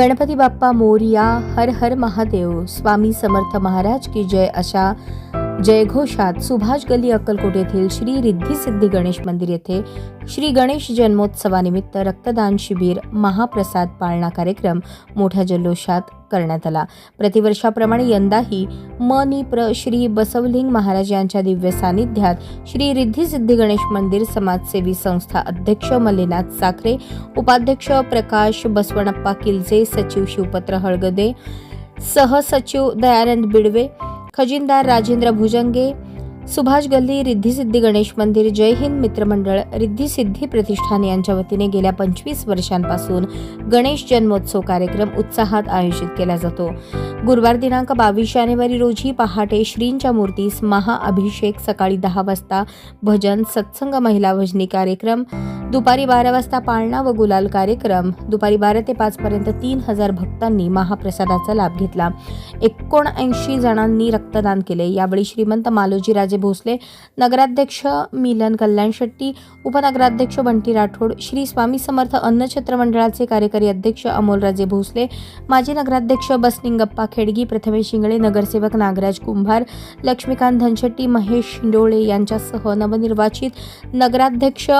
गणपती बाप्पा मोरिया हर हर महादेव स्वामी समर्थ महाराज की जय अशा जयघोषात सुभाष गली अक्कलकोट येथील श्री रिद्धी सिद्धी गणेश मंदिर येथे श्री गणेश जन्मोत्सवानिमित्त रक्तदान शिबिर महाप्रसाद पाळणा कार्यक्रम मोठ्या जल्लोषात करण्यात आला. प्रतिवर्षाप्रमाणे यंदाही म नि प्र श्री बसवलिंग महाराज यांच्या दिव्य सानिध्यात श्री रिद्धी सिद्धी गणेश मंदिर समाजसेवी संस्था अध्यक्ष मल्लीनाथ साखरे उपाध्यक्ष प्रकाश बसवणप्पा किलजे सचिव शिवपत्र हळगदे सहसचिव दयानंद बिडवे खजिनदार राजेंद्र भुजंगे सुभाष गल्ली रिद्धिसिद्धी गणेश मंदिर जय हिंद मित्रमंडळ रिद्धिसिद्धी प्रतिष्ठान यांच्या वतीने गेल्या पंचवीस वर्षांपासून गणेश जन्मोत्सव कार्यक्रम उत्साहात आयोजित केला जातो. गुरुवार दिनांक बावीस जानेवारी रोजी पहाटे श्रींच्या मूर्तीस महाअभिषेक सकाळी दहा वाजता भजन सत्संग महिला भजनी कार्यक्रम दुपारी बारा वाजता पाळणा व गुलाल कार्यक्रम दुपारी बारा ते पाच पर्यंत तीन हजार भक्तांनी महाप्रसादाचा लाभ घेतला. एकोणऐंशी जणांनी रक्तदान केले. यावेळी श्रीमंत मालोजी राजे भोसले नगराध्यक्ष मिलन कल्याण शेट्टी उपनगराध्यक्ष बंटी राठोड श्री स्वामी समर्थ अन्नछत्र मंडळाचे कार्यकारी अध्यक्ष अमोलराजे भोसले माजी नगराध्यक्ष बसनिंगप्पा खेडगी प्रथमेश शिंगळे नगरसेवक नागराज कुंभार लक्ष्मीकांत धनशेट्टी महेश शिंडोळे यांच्यासह नवनिर्वाचित नगराध्यक्ष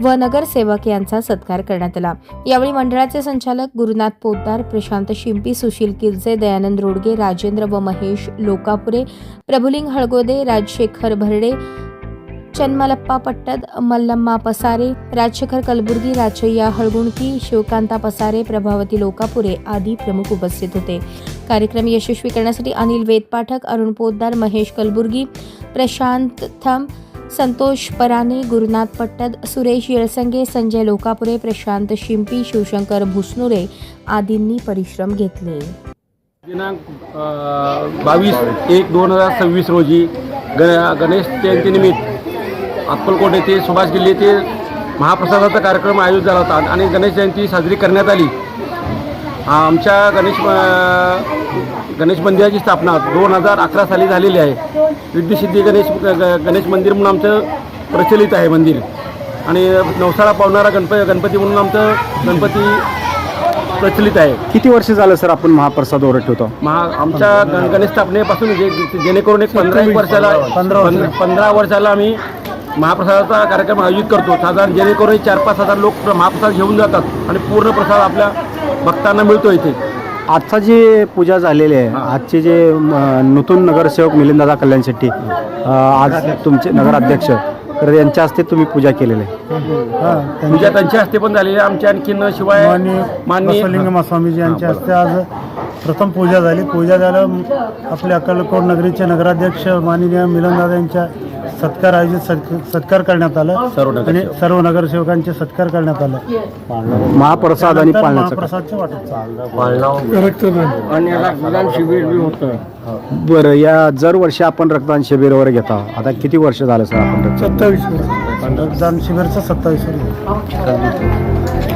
व नगरसेवक यांचा सत्कार करण्यात आला. यावेळी मंडळाचे संचालक गुरुनाथ पोतदार प्रशांत शिंपी सुशील किरजे दयानंद रोडगे राजेंद्र व महेश लोकापुरे प्रभुलिंग हळगोदे राजशेखर भरडे चन्मलप्पा पट्टद मल्लम्मा पसारे राजशेखर कलबुर्गी राजय्या हळगुणकी शिवकांता पसारे प्रभावती लोकापुरे आदी प्रमुख उपस्थित होते. कार्यक्रम यशस्वी करण्यासाठी अनिल वेदपाठक अरुण पोतदार महेश कलबुर्गी प्रशांत थंब संतोष पराने गुरुनाथ पट्टद सुरेश येळसंगे संजय लोकापुरे प्रशांत शिंपी शिवशंकर भुसनुरे आदींनी परिश्रम घेतले. दिनांक बावीस एक दोन हजार सव्वीस रोजी ग गणेश जयंतीनिमित्त अक्कलकोट येथे सुभाष गिल्ली येथे महाप्रसादाचा कार्यक्रम आयोजित झाला होता आणि गणेश जयंती साजरी करण्यात आली. आमच्या गणेश गणेश मंदिराची स्थापना दोन हजार अकरा साली झालेली आहे. रिद्धी गणेश गणेश मंदिर म्हणून आमचं प्रचलित आहे मंदिर. आणि नवसाळा पावणारा गणप गणपती म्हणून आमचं गणपती प्रचलित आहे. किती वर्ष झालं सर आपण महाप्रसाद ओरड ठेवतो महा आमच्या गण- गणेश स्थापनेपासून जे जेणेकरून एक पंधरा एक वर्षाला पंधरा पंधरा वर्षाला आम्ही महाप्रसादाचा कार्यक्रम आयोजित करतो. साधारण जेणेकरून चार पाच हजार लोक प्र- महाप्रसाद घेऊन जातात आणि पूर्ण प्रसाद आपल्या भक्तांना मिळतो इथे. आजचा जी पूजा झालेली आहे आजचे जे नूतन नगरसेवक मिलिंददादा कल्याण शेट्टी आज तुमचे नगराध्यक्ष तर यांच्या हस्ते तुम्ही पूजा केलेली आहे. पूजा त्यांच्या हस्ते पण झालेली आहे. आमच्या आणखीन शिवाय माननीय स्वामीजी यांच्या हस्ते आज प्रथम पूजा झाली. पूजा झालं आपले अक्कलकोट नगरीचे नगराध्यक्ष माननीय मिलनदादा यांच्या सत्कार आयोजित सत्क- सत्कार करण्यात आला. सर्व नगरसेवक. आणि सर्व नगरसेवकांचे सत्कार करण्यात आला. महाप्रसाद आणि त्यानंतर? महाप्रसादचे वाटप बरं या दर वर्षी आपण रक्तदान शिबिर वगैरे घेता आता किती वर्ष झालं सर आपण रक्तदान? रक्तदान शिबिरचं सत्तावीस वर्ष.